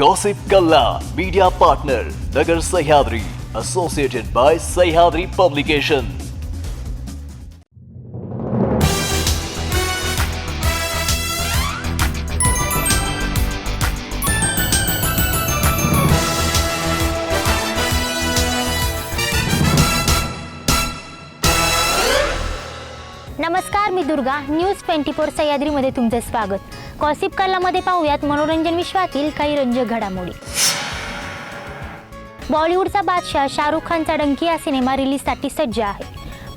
Gossip Kalla media partner Nagar Sahyadri associated by Sahyadri publication नमस्कार मी Durga. News twenty four सह्याद्रीमध्ये तुमचे स्वागत. कॉसिप कल्लामध्ये पाहूयात मनोरंजन विश्वातील काही रंजक घडामोडी. बॉलिवूडचा बादशाह शाहरुख खानचा डंकी हा सिनेमा रिलीजसाठी सज्ज आहे.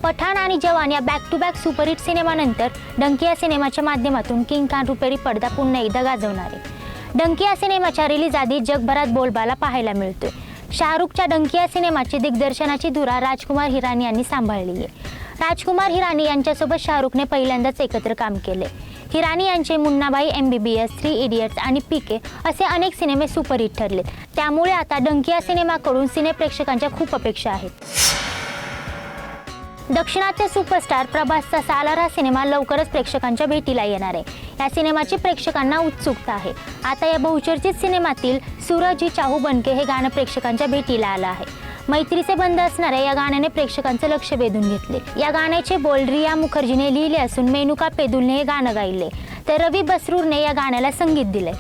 पठाण आणि जवान या बॅक टू बॅक सुपरहिट सिनेमानंतर डंकी या सिनेमाच्या माध्यमातून किंग खान रुपेरी पडदा पुन्हा एकदा गाजवणार. आहे डंकी या सिनेमाच्या रिलीज आधी जगभरात बोलबाला पाहायला मिळतोय. शाहरुखच्या डंकी या सिनेमाची दिग्दर्शनाची धुरा राजकुमार हिरानी यांनी सांभाळली आहे. राजकुमार हिरानी यांच्यासोबत शाहरुखने पहिल्यांदाच एकत्र काम केले हिराणी यांचे Munnabhai M B B S three idiots आणि पीके असे अनेक सिनेमे सुपरहिट ठरले त्यामुळे आता डंकी या सिनेमाकडून सिनेप्रेक्षकांच्या खूप अपेक्षा आहेत. दक्षिणाचे सुपरस्टार प्रभासचा सालार हा सिनेमा लवकरच प्रेक्षकांच्या भेटीला येणार आहे. या सिनेमाची प्रेक्षकांना उत्सुकता आहे. आता या बहुचर्चित सिनेमातील सूरज ही चाहू बनके हे गाणं प्रेक्षकांच्या भेटीला आलं आहे. मैत्रीचे बंद असणाऱ्या या गाण्याने प्रेक्षकांचं लक्ष वेधून घेतले. या गाण्याचे बोल रिया मुखर्जीने लिहिले असून मेनुका पेदुलने हे गाणं गायले. तर रवी बसरूरने या गाण्याला संगीत दिले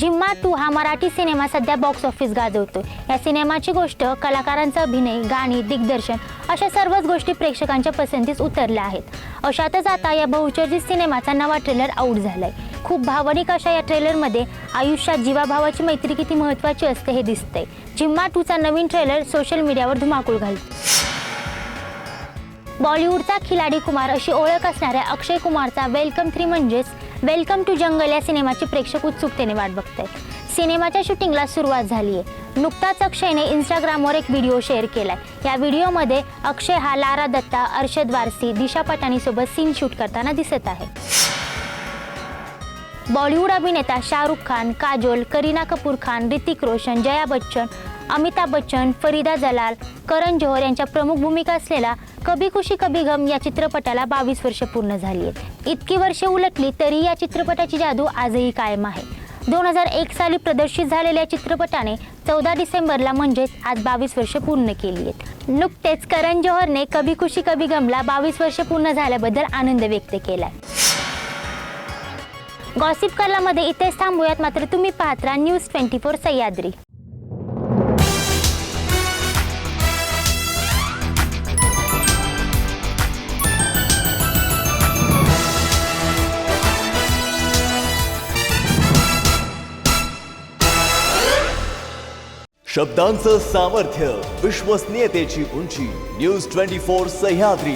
झिम्मा टू हा मराठी सिनेमा सध्या बॉक्स ऑफिस गाजवतो या सिनेमाची गोष्ट कलाकारांचा अभिनय गाणी दिग्दर्शन अशा सर्वच गोष्टी प्रेक्षकांच्या पसंतीस उतरल्या आहेत. अशातच आता या बहुचर्चित सिनेमाचा नवा ट्रेलर आऊट झालाय. खूप भावनिक अशा या ट्रेलरमध्ये आयुष्यात जीवाभावाची मैत्री किती महत्त्वाची असते हे दिसतंय. झिम्मा टूचा नवीन ट्रेलर सोशल मीडियावर धुमाकूळ घालतो. बॉलिवूडचा खिलाडी कुमार अशी ओळख असणाऱ्या अक्षय कुमारचा वेलकम थ्री म्हणजेच वेलकम टू जंगल या सिनेमाची प्रेक्षक उत्सुकतेने वाट बघत आहेत सिनेमाच्या शूटिंगला सुरुवात झाली आहे नुकताच अक्षयने इंस्टाग्रामवर एक व्हिडिओ शेअर केलाय. या व्हिडिओमध्ये अक्षय हा लारा दत्ता अर्षद वारसी दिशा पटानीसोबत सीन शूट करताना दिसत आहे. बॉलिवूड अभिनेता शाहरुख खान काजोल करीना कपूर खान ऋतिक रोशन जया बच्चन अमिताभ बच्चन फरीदा जलाल करण जोहर यांच्या प्रमुख भूमिका असलेला कभी खुशी कभी गम या चित्रपटाला बावीस वर्ष पूर्ण झाली आहेत. इतकी वर्षे उलटली तरी या चित्रपटाची जादू आजही कायम आहे. दोन हजार एक साली प्रदर्शित झालेल्या चित्रपटाने चौदा डिसेंबरला म्हणजेच आज बावीस वर्ष पूर्ण केली आहेत. नुकतेच करण जोहरने कभी खुशी कभी गमला बावीस वर्ष पूर्ण झाल्याबद्दल आनंद व्यक्त केलाय. गॉसिप कलामध्ये इथेच थांबूयात. मात्र तुम्ही पाहत राहा न्यूज ट्वेंटी फोर सह्याद्री. शब्दांचं सामर्थ्य विश्वसनीयतेची उंची न्यूज ट्वेंटी फोर सह्याद्री.